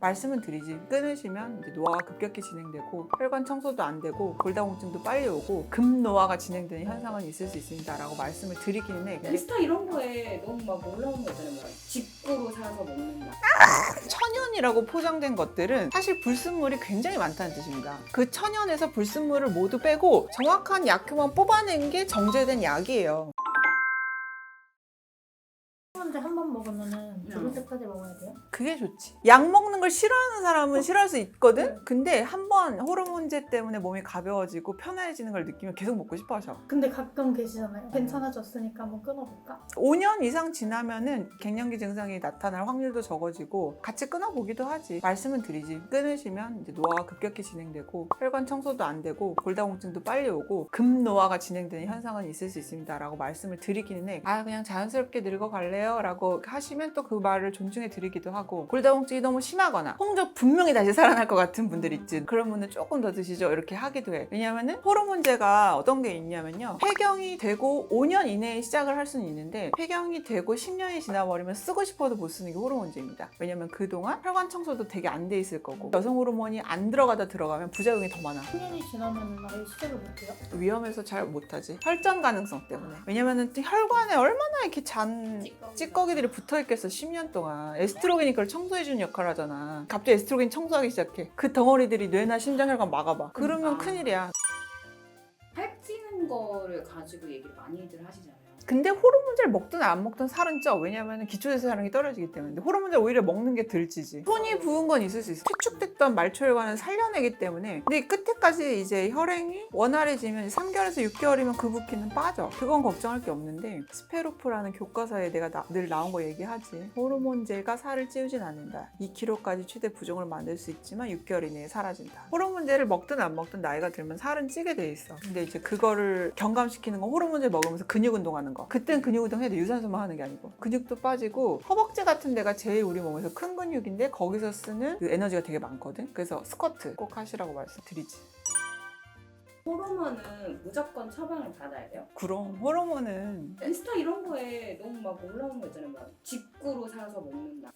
말씀은 드리지 끊으시면 이제 노화가 급격히 진행되고 혈관 청소도 안 되고 골다공증도 빨리 오고 급노화가 진행되는 현상은 있을 수 있습니다라고 말씀을 드리기는 해. 인스타 이런 거에 너무 막 올라오는 거 있잖아요. 막 직구로 사서 먹는다. 천연이라고 포장된 것들은 사실 불순물이 굉장히 많다는 뜻입니다. 그 천연에서 불순물을 모두 빼고 정확한 약효만 뽑아낸 게 정제된 약이에요. 혼자 한 번 먹으면은 네. 죽을 때까지 먹어야 돼요? 그게 좋지. 약 먹는 걸 싫어하는 사람은 싫어할 수 있거든? 근데 한 번 호르몬제 때문에 몸이 가벼워지고 편해지는 걸 느끼면 계속 먹고 싶어 하셔. 근데 가끔 계시잖아요. 괜찮아졌으니까 한번 끊어볼까? 5년 이상 지나면은 갱년기 증상이 나타날 확률도 적어지고 같이 끊어보기도 하지. 말씀은 드리지. 끊으시면 이제 노화가 급격히 진행되고 혈관 청소도 안 되고 골다공증도 빨리 오고 급노화가 진행되는 현상은 있을 수 있습니다라고 말씀을 드리기는 해. 아 그냥 자연스럽게 늙어갈래요 라고 하시면 또 그 말을 존중해 드리기도 하고 골다공증이 너무 심하거나 홍조 분명히 다시 살아날 것 같은 분들 있지. 그런 분은 조금 더 드시죠 이렇게 하기도 해. 왜냐면은 호르몬제가 어떤 게 있냐면요. 폐경이 되고 5년 이내에 시작을 할 수는 있는데 폐경이 되고 10년이 지나버리면 쓰고 싶어도 못 쓰는 게 호르몬제입니다. 왜냐면 그동안 혈관 청소도 되게 안 돼 있을 거고 여성 호르몬이 안 들어가다 들어가면 부작용이 더 많아. 10년이 지나면 아예 시작을 못해요? 위험해서 잘 못하지. 혈전 가능성 때문에. 왜냐면은 또 혈관에 얼마나 이렇게 잔 찌꺼기. 찌꺼기들이 붙어 있겠어 10년 동안. 에스트로겐이 그걸 청소해 주는 역할을 하잖아. 갑자기 에스트로겐 청소하기 시작해. 그 덩어리들이 뇌나 심장혈관 막아봐. 그러면 아. 큰일이야. 살찌는 거를 가지고 얘기를 많이들 하시잖아요. 근데 호르몬제를 먹든 안 먹든 살은 쪄. 왜냐면 기초대사 량이 떨어지기 때문에. 호르몬제 오히려 먹는 게 덜 찌지. 손이 부은 건 있을 수 있어. 축축됐던 말초혈관을 살려내기 때문에. 근데 끝에까지 이제 혈행이 원활해지면 3개월에서 6개월이면 그 붓기는 빠져. 그건 걱정할 게 없는데 스페로프라는 교과서에 내가 나- 늘 나온 거 얘기하지. 호르몬제가 살을 찌우진 않는다. 2kg까지 최대 부종을 만들 수 있지만 6개월 이내에 사라진다. 호르몬제를 먹든 안 먹든 나이가 들면 살은 찌게 돼 있어. 근데 이제 그거를 경감시키는 건 호르몬제 먹으면서 근육 운동하는 거. 그땐 근육 운동 해도 유산소만 하는 게 아니고 근육도 빠지고 허벅지 같은 데가 제일 우리 몸에서 큰 근육인데 거기서 쓰는 그 에너지가 되게 많거든. 그래서 스쿼트 꼭 하시라고 말씀드리지. 호르몬은 무조건 처방을 받아야 돼요. 그럼 호르몬은 인스타 이런 거에 너무 막 올라오는 거 있잖아요. 막 직구로 사서 먹는다.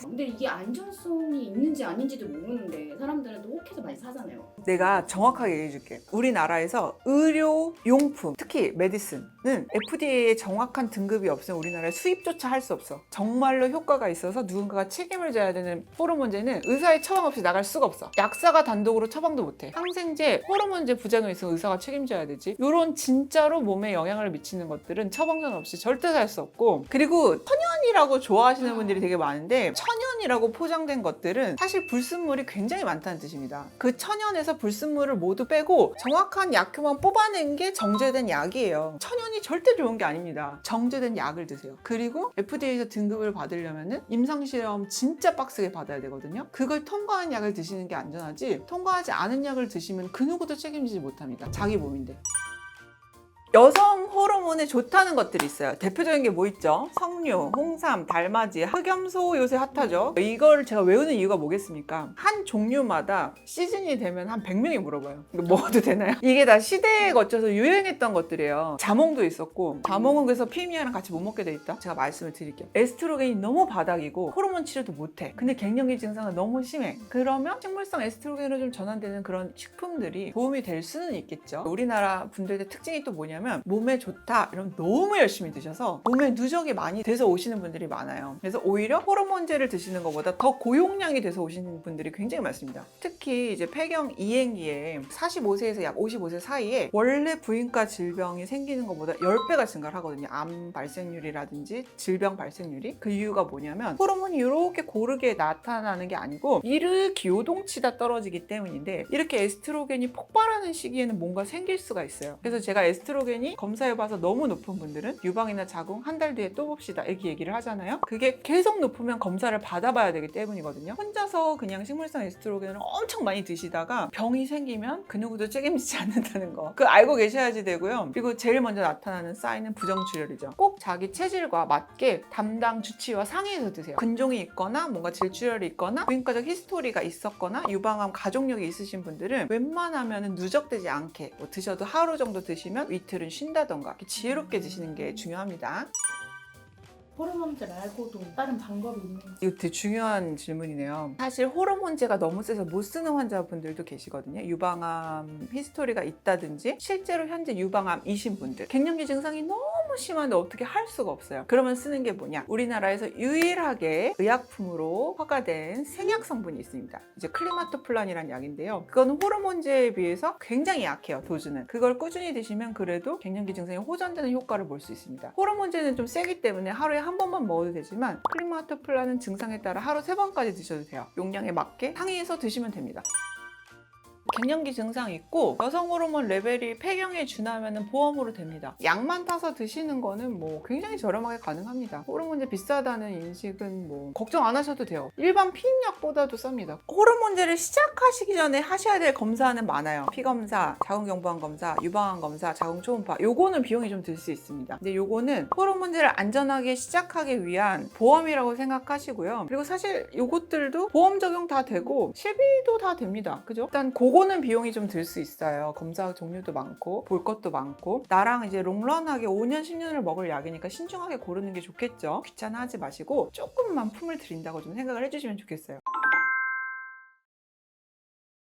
근데 이게 안전성이 있는지 아닌지도 모르는데 사람들은 또 혹해서 많이 사잖아요. 내가 정확하게 얘기해 줄게. 우리나라에서 의료 용품, 특히 메디슨 은 FDA의 정확한 등급이 없으면 우리나라에 수입조차 할 수 없어. 정말로 효과가 있어서 누군가가 책임을 져야 되는 호르몬제는 의사의 처방 없이 나갈 수가 없어. 약사가 단독으로 처방도 못해. 항생제, 호르몬제 부작용이 있으면 의사가 책임져야 되지. 이런 진짜로 몸에 영향을 미치는 것들은 처방전 없이 절대 살 수 없고 그리고 천연이라고 좋아하시는 분들이 되게 많은데 천연이라고 포장된 것들은 사실 불순물이 굉장히 많다는 뜻입니다. 그 천연에서 불순물을 모두 빼고 정확한 약효만 뽑아낸 게 정제된 약이에요. 천연이 절대 좋은 게 아닙니다. 정제된 약을 드세요. 그리고 FDA에서 등급을 받으려면은 임상실험 진짜 빡세게 받아야 되거든요. 그걸 통과한 약을 드시는 게 안전하지 통과하지 않은 약을 드시면 그 누구도 책임지지 못합니다. 자기 몸인데. 여성 호르몬에 좋다는 것들이 있어요. 대표적인 게 뭐 있죠? 석류, 홍삼, 달맞이, 흑염소 요새 핫하죠? 이걸 제가 외우는 이유가 뭐겠습니까? 한 종류마다 시즌이 되면 한 100명이 물어봐요. 이거 먹어도 되나요? 이게 다 시대에 거쳐서 유행했던 것들이에요. 자몽도 있었고, 자몽은 그래서 피미아랑 같이 못 먹게 돼 있다? 제가 말씀을 드릴게요. 에스트로겐이 너무 바닥이고, 호르몬 치료도 못해. 근데 갱년기 증상은 너무 심해. 그러면 식물성 에스트로겐으로 좀 전환되는 그런 식품들이 도움이 될 수는 있겠죠. 우리나라 분들의 특징이 또 뭐냐면 몸에 좋다 이러면 너무 열심히 드셔서 몸에 누적이 많이 돼서 오시는 분들이 많아요. 그래서 오히려 호르몬제를 드시는 것보다 더 고용량이 돼서 오시는 분들이 굉장히 많습니다. 특히 이제 폐경 이행기에 45세에서 약 55세 사이에 원래 부인과 질병이 생기는 것보다 10배가 증가를 하거든요. 암 발생률이라든지 질병 발생률이. 그 이유가 뭐냐면 호르몬이 이렇게 고르게 나타나는 게 아니고 이렇게 요동치다 떨어지기 때문인데 이렇게 에스트로겐이 폭발하는 시기에는 뭔가 생길 수가 있어요. 그래서 제가 에스트로겐 이 검사해봐서 너무 높은 분들은 유방이나 자궁 한 달 뒤에 또 봅시다 이렇게 얘기를 하잖아요. 그게 계속 높으면 검사를 받아봐야 되기 때문이거든요. 혼자서 그냥 식물성 에스트로겐을 엄청 많이 드시다가 병이 생기면 그 누구도 책임지지 않는다는 거. 그 알고 계셔야지 되고요. 그리고 제일 먼저 나타나는 사인은 부정출혈이죠. 꼭 자기 체질과 맞게 담당 주치의와 상의해서 드세요. 근종이 있거나 뭔가 질출혈이 있거나 부인과적 히스토리가 있었거나 유방암 가족력이 있으신 분들은 웬만하면 누적되지 않게 뭐 드셔도 하루 정도 드시면 이틀 은 쉰다던가 이렇게 지혜롭게 드시는 게 중요합니다. 호르몬제 말고도 다른 방법이 있는지 이거 되게 중요한 질문이네요. 사실 호르몬제가 너무 세서 못 쓰는 환자분들도 계시거든요. 유방암 히스토리가 있다든지 실제로 현재 유방암이신 분들 갱년기 증상이 너무 심한데 어떻게 할 수가 없어요. 그러면 쓰는 게 뭐냐? 우리나라에서 유일하게 의약품으로 허가된 생약 성분이 있습니다. 이제 클리마토플란이라는 약인데요. 그거는 호르몬제에 비해서 굉장히 약해요. 도즈는. 그걸 꾸준히 드시면 그래도 갱년기 증상이 호전되는 효과를 볼 수 있습니다. 호르몬제는 좀 세기 때문에 하루에 한 번만 먹어도 되지만 클리마토플란은 증상에 따라 하루 세 번까지 드셔도 돼요. 용량에 맞게 상의해서 드시면 됩니다. 갱년기 증상 있고 여성 호르몬 레벨이 폐경에 준하면 보험으로 됩니다. 약만 타서 드시는 거는 뭐 굉장히 저렴하게 가능합니다. 호르몬제 비싸다는 인식은 뭐 걱정 안 하셔도 돼요. 일반 피임약보다도 쌉니다. 호르몬제를 시작하시기 전에 하셔야 될 검사는 많아요. 피 검사, 자궁경부암 검사, 유방암 검사, 자궁 초음파. 요거는 비용이 좀 들 수 있습니다. 근데 요거는 호르몬제를 안전하게 시작하기 위한 보험이라고 생각하시고요. 그리고 사실 요것들도 보험 적용 다 되고 실비도 다 됩니다. 그죠? 일단 그거 는 비용이 좀 들 수 있어요. 검사 종류도 많고 볼 것도 많고 나랑 이제 롱런하게 5년 10년을 먹을 약이니까 신중하게 고르는 게 좋겠죠. 귀찮아하지 마시고 조금만 품을 드린다고 좀 생각을 해주시면 좋겠어요.